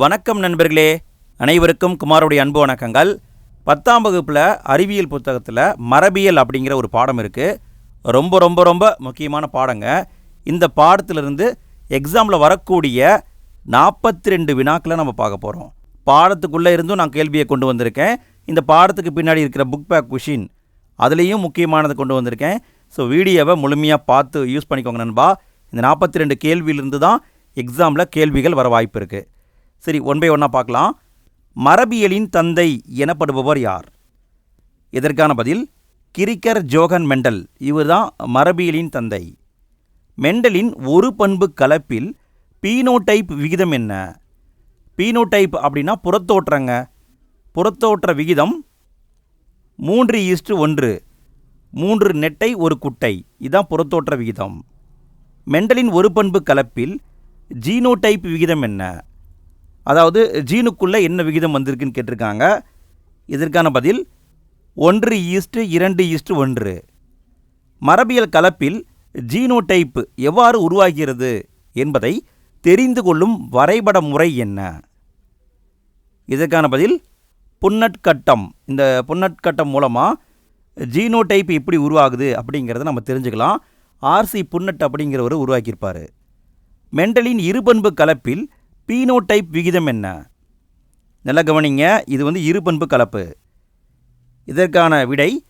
வணக்கம் நண்பர்களே. அனைவருக்கும் குமாரோடைய அன்பு வணக்கங்கள். பத்தாம் வகுப்பில் அறிவியல் புத்தகத்தில் மரபியல் அப்படிங்கிற ஒரு பாடம் இருக்குது ரொம்ப ரொம்ப ரொம்ப முக்கியமான பாடங்க. இந்த பாடத்திலிருந்து எக்ஸாமில் வரக்கூடிய நாற்பத்தி ரெண்டு வினாக்களை நம்ம பார்க்க போகிறோம் பாடத்துக்குள்ளே இருந்தும் நான் கேள்வியை கொண்டு வந்திருக்கேன். இந்த பாடத்துக்கு பின்னாடி இருக்கிற புக் பேக் குஷின் அதுலேயும் முக்கியமானது கொண்டு வந்திருக்கேன். ஸோ வீடியோவை முழுமையாக பார்த்து யூஸ் பண்ணிக்கோங்க நண்பா. இந்த நாற்பத்தி ரெண்டு கேள்வியிலிருந்து தான் எக்ஸாமில் கேள்விகள் வர வாய்ப்பு இருக்குது சரி ஒன் பை ஒன்னாக பார்க்கலாம். மரபியலின் தந்தை எனப்படுபவர் யார்? இதற்கான பதில் கிரிக்கர் ஜோகன் மெண்டல். இவர்தான் மரபியலின் தந்தை. மெண்டலின் ஒரு பண்பு கலப்பில் பீனோடைப் விகிதம் என்ன? பீனோடைப் அப்படின்னா புறத்தோற்றங்க. புறத்தோற்ற விகிதம் மூன்று ஈஸ்ட் ஒன்று. மூன்று நெட்டை ஒரு குட்டை. இதான் புறத்தோற்ற விகிதம். மெண்டலின் ஒரு பண்பு கலப்பில் ஜீனோடைப் விகிதம் என்ன? அதாவது ஜீனுக்குள்ளே என்ன விகிதம் வந்திருக்குன்னு கேட்டிருக்காங்க. இதற்கான பதில் ஒன்று ஈஸ்ட்டு இரண்டு ஈஸ்ட்டு ஒன்று. மரபியல் கலப்பில் ஜீனோடைப் எவ்வாறு உருவாகிறது என்பதை தெரிந்து கொள்ளும் வரைபட முறை என்ன? இதற்கான பதில் புன்னட்கட்டம். இந்த புன்னட்கட்டம் மூலமாக ஜீனோடைப் எப்படி உருவாகுது அப்படிங்கிறத நம்ம தெரிஞ்சுக்கலாம். ஆர்சி புன்னட் அப்படிங்கிறவர் உருவாக்கியிருப்பார். மெண்டலின் இருபண்பு கலப்பில் பீனோடைப் விகிதம் என்ன? நல்லா கவனிங்க இது வந்து இருபண்பு கலப்பு. இதற்கான விடை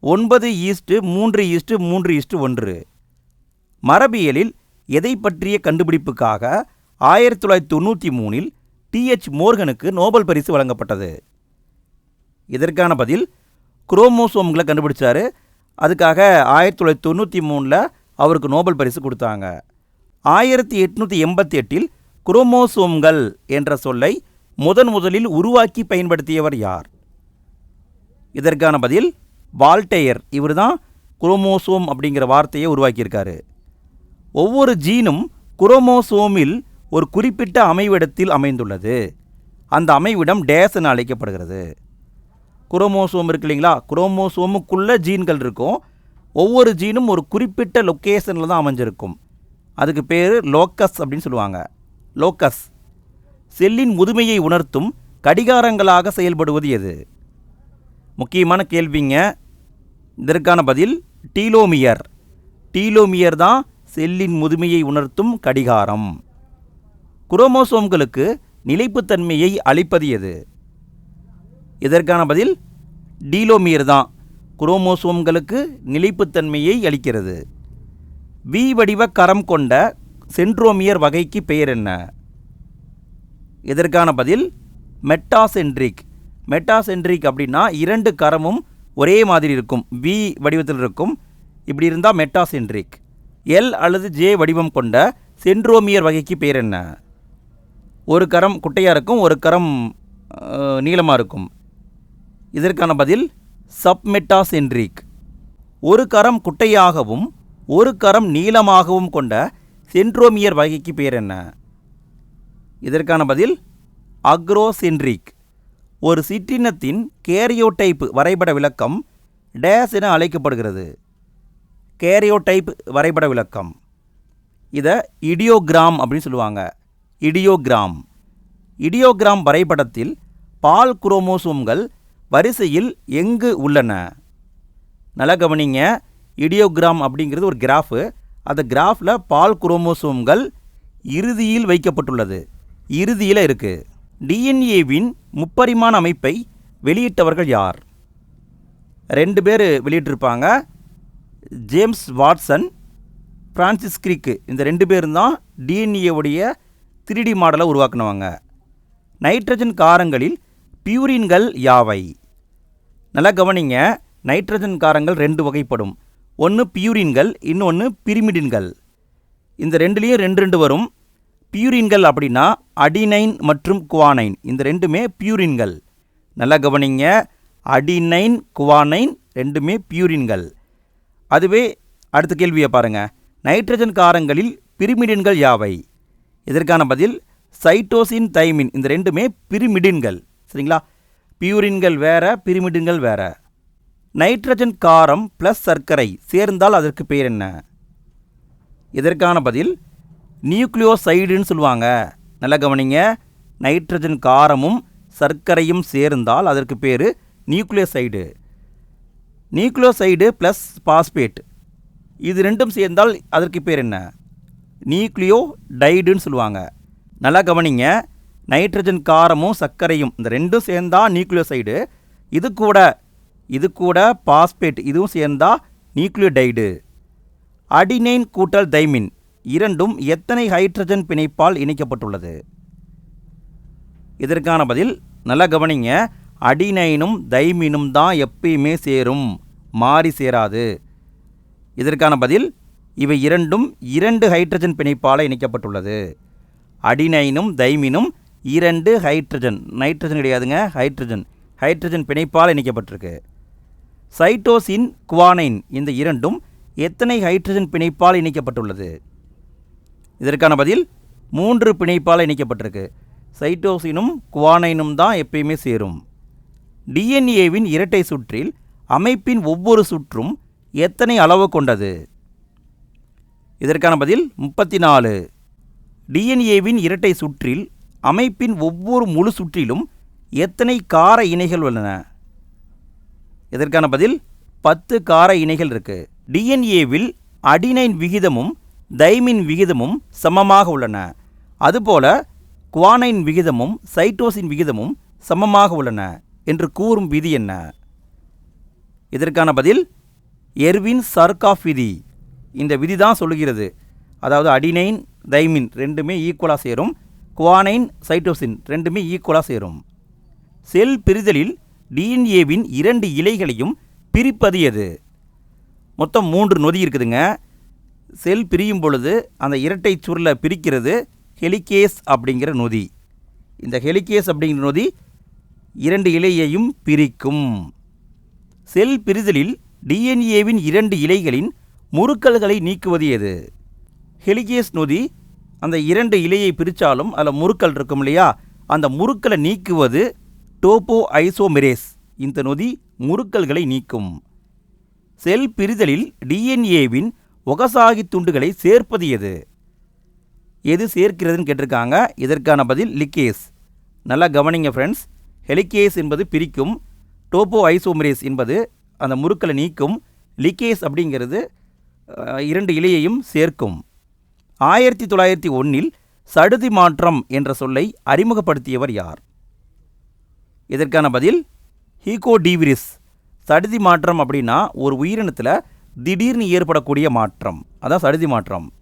ஒன்பது ஈஸ்ட்டு மூன்று ஈஸ்ட்டு மூன்று ஈஸ்ட்டு ஒன்று. மரபியலில் எதை பற்றிய கண்டுபிடிப்புக்காக ஆயிரத்தி தொள்ளாயிரத்தி தொண்ணூற்றி மூணில் டிஎச் மோர்கனுக்கு நோபல் பரிசு வழங்கப்பட்டது. இதற்கான பதில் குரோமோசோம்களை கண்டுபிடிச்சார். அதுக்காக ஆயிரத்தி தொள்ளாயிரத்தி தொண்ணூற்றி மூணில் அவருக்கு நோபல் பரிசு கொடுத்தாங்க. ஆயிரத்தி எட்நூற்றி எண்பத்தி எட்டில் குரோமோசோம்கள் என்ற சொல்லை முதன் முதலில் உருவாக்கி பயன்படுத்தியவர் யார்? இதற்கான பதில் வால்டேயர். இவர் தான் குரோமோசோம் அப்படிங்கிற வார்த்தையை உருவாக்கியிருக்காரு. ஒவ்வொரு ஜீனும் குரோமோசோமில் ஒரு குறிப்பிட்ட அமைவிடத்தில் அமைந்துள்ளது. அந்த அமைவிடம் டேஸ் என அழைக்கப்படுகிறது. குரோமோசோம் இருக்கு இல்லைங்களா? குரோமோசோமுக்குள்ளே ஜீன்கள் இருக்கும். ஒவ்வொரு ஜீனும் ஒரு குறிப்பிட்ட லொக்கேஷனில் தான் அமைஞ்சிருக்கும். அதுக்கு பேர் லோக்கஸ் அப்படின்னு சொல்லுவாங்க. லோக்கஸ். செல்லின் முதுமையை உணர்த்தும் கடிகாரங்களாக செயல்படுவது எது? முக்கியமான கேள்விங்க. இதற்கான பதில் டீலோமியர். டீலோமியர் தான் செல்லின் முதுமையை உணர்த்தும் கடிகாரம். குரோமோசோம்களுக்கு நிலைப்புத்தன்மையை அளிப்பது எது? இதற்கான பதில் டீலோமியர் தான் குரோமோசோம்களுக்கு நிலைப்புத்தன்மையை அளிக்கிறது. வி வடிவ கரம் கொண்ட சென்ட்ரோமியர் வகைக்கு பெயர் என்ன? இதற்கான பதில்? மெட்டாசென்ட்ரிக். மெட்டாசென்ட்ரிக் அப்படின்னா இரண்டு கரமும் ஒரே மாதிரி இருக்கும். வி வடிவத்தில் இருக்கும். இப்படி இருந்தால் மெட்டாசென்ட்ரிக். எல் அல்லது ஜே வடிவம் கொண்ட சென்ட்ரோமியர் வகைக்கு பெயர் என்ன? ஒரு கரம் குட்டையாக இருக்கும் ஒரு கரம் நீளமாக இருக்கும். இதற்கான பதில் சப்மெட்டாசென்ட்ரிக். ஒரு கரம் குட்டையாகவும் ஒரு கரம் நீளமாகவும் கொண்ட சென்ட்ரோமியர் வகைக்கு பெயர் என்ன? இதற்கான பதில் அக்ரோசென்ட்ரிக். ஒரு சிற்றினத்தின் கேரியோடைப் வரைபட விளக்கம் டேஸ் என அழைக்கப்படுகிறது. கேரியோடைப் வரைபட விளக்கம். இதை இடியோகிராம் அப்படின்னு சொல்லுவாங்க. இடியோகிராம். இடியோகிராம் வரைபடத்தில் பால் குரோமோசோம்கள் வரிசையில் எங்கு உள்ளன? நல்லா கவனிங்க. இடியோகிராம் அப்படிங்கிறது ஒரு கிராஃபு. அந்த கிராஃபில் பால் குரோமோசோம்கள் இறுதியில் வைக்கப்பட்டுள்ளது. இறுதியில் இருக்குது டிஎன்ஏவின் முப்பரிமாண அமைப்பை வெளியிட்டவர்கள் யார்? ரெண்டு பேர் வெளியிட்டிருப்பாங்க. James Watson Francis Crick. இந்த ரெண்டு பேரும் தான் டிஎன்ஏவுடைய த்ரீடி மாடலை உருவாக்குனவங்க. நைட்ரஜன் காரங்களில் பியூரின்கள் யாவை? நல்லா கவனிங்க. நைட்ரஜன் காரங்கள் ரெண்டு வகைப்படும். ஒன்று பியூரின்கள் இன்னொன்று பிரிமிடின்கள். இந்த ரெண்டுலேயும் ரெண்டு ரெண்டு வரும். பியூரின்கள் அப்படின்னா அடினைன் மற்றும் குவானைன். இந்த ரெண்டுமே பியூரின்கள். நல்லா கவனிங்க. அடினைன் குவானைன் ரெண்டுமே பியூரின்கள். அதுவே அடுத்த கேள்வியை பாருங்கள் நைட்ரஜன் காரங்களில் பிரிமிடின்கள் யாவை? இதற்கான பதில் சைட்டோசின் தைமின். இந்த ரெண்டுமே பிரிமிடின்கள். சரிங்களா? பியூரின்கள் வேற பிரிமிடின்கள் வேறு. நைட்ரஜன் காரம் ப்ளஸ் சர்க்கரை சேர்ந்தால் அதற்கு பெயர் என்ன? இதற்கான பதில் நியூக்ளியோசைடுன்னு சொல்லுவாங்க. நல்லா கவனிங்க. நைட்ரஜன் காரமும் சர்க்கரையும் சேர்ந்தால் அதற்கு பேர் நியூக்ளியோசைடு. நியூக்ளியோசைடு ப்ளஸ் பாஸ்பேட் இது ரெண்டும் சேர்ந்தால் அதற்கு பேர் என்ன? நியூக்ளியோ டைடுன்னு சொல்லுவாங்க. நல்லா கவனிங்க. நைட்ரஜன் காரமும் சர்க்கரையும் இந்த ரெண்டும் சேர்ந்தால் நியூக்ளியோசைடு. இது கூட இது கூட பாஸ்பேட் இதுவும் சேர்ந்தா நியூக்ளியோடைடு. அடினைன் கூட்டல் தைமின் இரண்டும் எத்தனை ஹைட்ரஜன் பிணைப்பால் இணைக்கப்பட்டுள்ளது? இதற்கான பதில் நல்லா கவனிங்க அடினைனும் தைமினும் தான் எப்பயுமே சேரும் மாறி சேராது. இதற்கான பதில் இவை இரண்டும் இரண்டு ஹைட்ரஜன் பிணைப்பால் இணைக்கப்பட்டுள்ளது. அடினைனும் தைமினும் இரண்டு ஹைட்ரஜன் நைட்ரஜன் கிடையாதுங்க ஹைட்ரஜன் ஹைட்ரஜன் பிணைப்பால் இணைக்கப்பட்டிருக்கு. சைட்டோசின் குவானைன் இந்த இரண்டும் எத்தனை ஹைட்ரஜன் பிணைப்பால் இணைக்கப்பட்டுள்ளது? இதற்கான பதில் மூன்று பிணைப்பால் இணைக்கப்பட்டிருக்கு. சைட்டோசினும் குவானைனும் தான் எப்பயுமே சேரும். டிஎன்ஏவின் இரட்டை சுற்றில் அமைப்பின் ஒவ்வொரு சுற்றும் எத்தனை அளவு கொண்டது? இதற்கான பதில் முப்பத்தி நாலு டிஎன்ஏவின் இரட்டை சுற்றில் அமைப்பின் ஒவ்வொரு முழு சுற்றிலும் எத்தனை கார இணைகள் உள்ளன? இதற்கான பதில்? பத்து கார இணைகள் இருக்கு. டிஎன்ஏவில் அடினைன் விகிதமும் தைமின் விகிதமும் சமமாக உள்ளன. அதுபோல குவானைன் விகிதமும் சைட்டோசின் விகிதமும் சமமாக உள்ளன என்று கூறும் விதி என்ன? இதற்கான பதில்? எர்வின் சர்காஃப் விதி இந்த விதி தான் சொல்லுகிறது. அதாவது அடினைன் தைமின் ரெண்டுமே ஈக்குவலாக சேரும். குவானைன் சைட்டோசின் ரெண்டுமே ஈக்குவலாக சேரும். செல் பிரிதலில் டிஎன்ஏவின் இரண்டு இலைகளையும் பிரிப்பது எது மொத்தம் மூன்று நொதி இருக்குதுங்க. செல் பிரியும் பொழுது அந்த இரட்டை சுருளை பிரிக்கிறது. ஹெலிகேஸ் அப்படிங்கிற நொதி. இந்த ஹெலிகேஸ் அப்படிங்கிற நொதி இரண்டு இலையையும் பிரிக்கும். செல் பிரிதலில் டிஎன்ஏவின் இரண்டு இலைகளின் முறுக்கல்களை நீக்குவது எது? ஹெலிகேஸ் நொதி அந்த இரண்டு இலையை பிரித்தாலும் அதில் முறுக்கல் இருக்கும் இல்லையா? அந்த முறுக்களை நீக்குவது டோப்போ ஐசோமெரேஸ். இந்த நொதி முறுக்கல்களை நீக்கும். செல் பிரிதலில் டிஎன்ஏவின் ஒகசாகி துண்டுகளை சேர்ப்பது எது? எது சேர்க்கிறதுன்னு கேட்டிருக்காங்க. இதற்கான பதில் லிக்கேஸ். நல்லா கவனிங்க ஃப்ரெண்ட்ஸ் ஹெலிகேஸ் என்பது பிரிக்கும். டோப்போ ஐசோமரேஸ் என்பது அந்த முறுக்களை நீக்கும். லிக்கேஸ் அப்படிங்கிறது இரண்டு இலையையும் சேர்க்கும். ஆயிரத்தி தொள்ளாயிரத்தி ஒன்றில் சடுதி மாற்றம் என்ற சொல்லை அறிமுகப்படுத்தியவர் யார்? இதற்கான பதில் ஹீகோடிவிரிஸ். சடுதி மாற்றம் அப்படின்னா ஒரு உயிரினத்தில் திடீர்னு ஏற்படக்கூடிய மாற்றம். அதான் சடுதி மாற்றம்.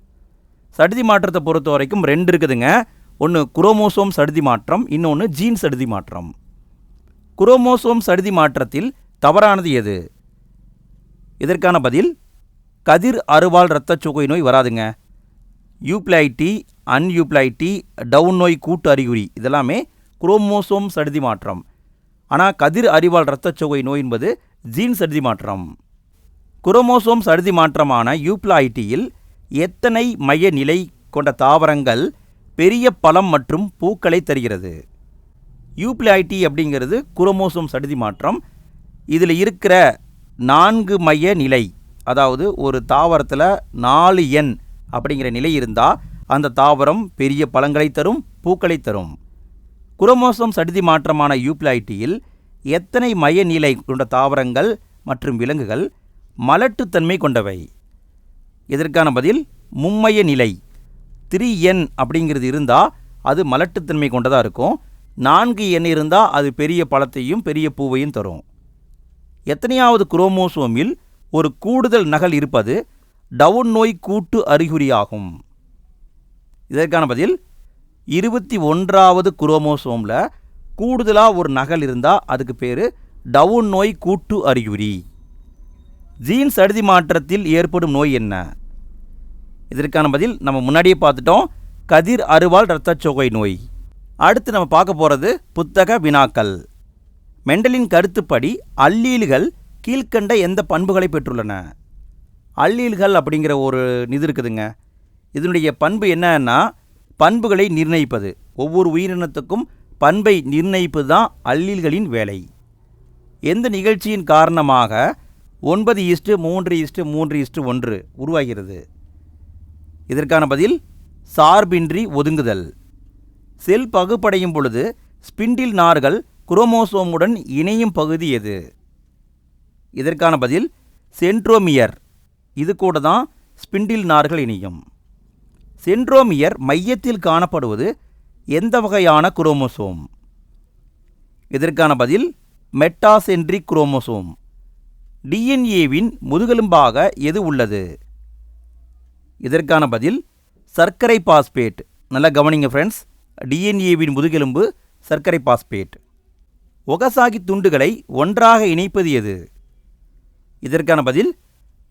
சடுதி மாற்றத்தை பொறுத்த வரைக்கும் ரெண்டு இருக்குதுங்க. ஒன்று குரோமோசோம் சடுதி மாற்றம் இன்னொன்று ஜீன் சடுதி மாற்றம். குரோமோசோம் சடுதி மாற்றத்தில் தவறானது எது? இதற்கான பதில் கதிர் அறுவாள் இரத்தச்சோகை நோய் வராதுங்க. யூப்ளைட்டி அன்யூப்ளைட்டி டவுன் நோய் கூட்டு அறிகுறி இதெல்லாமே குரோமோசோம் சடுதி மாற்றம். ஆனால் கதிர் அறிவால் இரத்தச்சோகை நோய் என்பது ஜீன் சடுதி மாற்றம். குரோமோசோம் சடுதி மாற்றமான யூப்ளாய்டியில் எத்தனை மைய நிலை கொண்ட தாவரங்கள் பெரிய பழம் மற்றும் பூக்களை தருகிறது? யூப்ளாய்டி அப்படிங்கிறது குரோமோசோம் சடுதி மாற்றம். இதில் இருக்கிற நான்கு மைய நிலை அதாவது ஒரு தாவரத்தில் நாலு எண் அப்படிங்கிற நிலை இருந்தால் அந்த தாவரம் பெரிய பழங்களை தரும் பூக்களை தரும். குரோமோசோம் சடுதி மாற்றமான யூப்ளாய்டியில் எத்தனை மைய நீலை கொண்ட தாவரங்கள் மற்றும் விலங்குகள் மலட்டுத்தன்மை கொண்டவை? இதற்கான பதில் மும்மைய நிலை த்ரீ என் அப்படிங்கிறது இருந்தால் அது மலட்டுத்தன்மை கொண்டதாக இருக்கும். நான்கு எண் இருந்தால் அது பெரிய பழத்தையும் பெரிய பூவையும் தரும். எத்தனையாவது குரோமோசோமில் ஒரு கூடுதல் நகல் இருப்பது டவுன் நோய் கூட்டு அறிகுறியாகும். இதற்கான பதில் இருபத்தி ஒன்றாவது குரோமோசோமில் கூடுதலாக ஒரு நகல் இருந்தால் அதுக்கு பேர் டவுன் நோய் கூட்டு அறிகுறி. ஜீன் அழுதி மாற்றத்தில் ஏற்படும் நோய் என்ன? இதற்கான பதில் நம்ம முன்னாடியே பார்த்துட்டோம். கதிர் அறுவாள் இரத்தச்சோகை நோய். அடுத்து நம்ம பார்க்க போகிறது புத்தக வினாக்கள். மெண்டலின் கருத்துப்படி அல்லீல்கள் கீழ்க்கண்ட எந்த பண்புகளை பெற்றுள்ளன? அல்லீல்கள் அப்படிங்கிற ஒரு இது இருக்குதுங்க. இதனுடைய பண்பு என்னன்னா பண்புகளை நிர்ணயிப்பது. ஒவ்வொரு உயிரினத்துக்கும் பண்பை நிர்ணயிப்பது தான் அல்லீல்களின் வேலை. எந்த நிகழ்ச்சியின் காரணமாக ஒன்பது இஸ்டு மூன்று ஈஸ்ட்டு மூன்று ஈஸ்ட்டு ஒன்று உருவாகிறது. இதற்கான பதில் சார்பின்றி ஒதுங்குதல். செல் பகுப்படையும் பொழுது ஸ்பிண்டில் நார்கள் குரோமோசோமுடன் இணையும் பகுதி எது? இதற்கான பதில் சென்ட்ரோமியர். இது கூட தான் ஸ்பிண்டில் நார்கள் இணையும். சென்ட்ரோமியர் மையத்தில் காணப்படுவது எந்த வகையான குரோமோசோம்? இதற்கான பதில் மெட்டாசென்ட்ரிக் குரோமோசோம். டிஎன்ஏவின் முதுகெலும்பாக எது உள்ளது? இதற்கான பதில் சர்க்கரை பாஸ்பேட். நல்லா கவனிங்க ஃப்ரெண்ட்ஸ் டிஎன்ஏவின் முதுகெலும்பு சர்க்கரை பாஸ்பேட். ஒகசாகி துண்டுகளை ஒன்றாக இணைப்பது எது? இதற்கான பதில்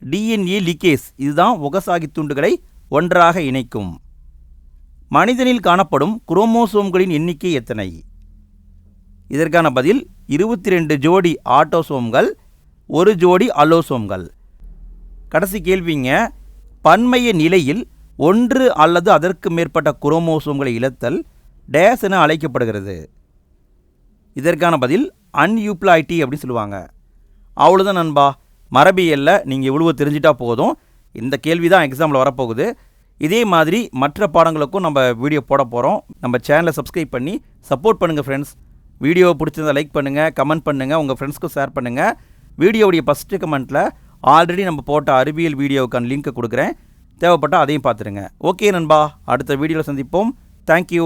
டிஎன்ஏ லிகேஸ். இதுதான் ஒகசாகி துண்டுகளை ஒன்றாக இணைக்கும். மனிதனில் காணப்படும் குரோமோசோம்களின் எண்ணிக்கை எத்தனை? இதற்கான பதில் இருபத்தி ரெண்டு ஜோடி ஆட்டோசோம்கள் ஒரு ஜோடி அலோசோம்கள் கடைசி கேள்விங்க பன்மைய நிலையில் ஒன்று அல்லது அதற்கு மேற்பட்ட குரோமோசோம்களை இழத்தல் டேஸ் என அழைக்கப்படுகிறது. இதற்கான பதில் அன்யூப்ளாய்டி அப்படின்னு சொல்லுவாங்க. அவ்வளோதான் நண்பா. மரபியலில் நீங்கள் இவ்வளவு தெரிஞ்சிட்டா போதும். இந்த கேள்வி தான் எக்ஸாமில் வரப்போகுது. இதே மாதிரி மற்ற பாடங்களுக்கும் நம்ம வீடியோ போட போகிறோம் நம்ம சேனலை சப்ஸ்கிரைப் பண்ணி சப்போர்ட் பண்ணுங்கள் ஃப்ரெண்ட்ஸ் வீடியோ பிடிச்சிருந்தால் லைக் பண்ணுங்கள் கமெண்ட் பண்ணுங்கள் உங்கள் ஃப்ரெண்ட்ஸ்க்கும் ஷேர் பண்ணுங்கள் வீடியோவுடைய ஃபஸ்ட்டு கமெண்ட்டில் ஆல்ரெடி நம்ம போட்ட அறிவியல் வீடியோவுக்கான லிங்க்கை கொடுக்குறேன். தேவைப்பட்டால் அதையும் பார்த்துருங்க. ஓகே நண்பா அடுத்த வீடியோவில் சந்திப்போம். தேங்க்யூ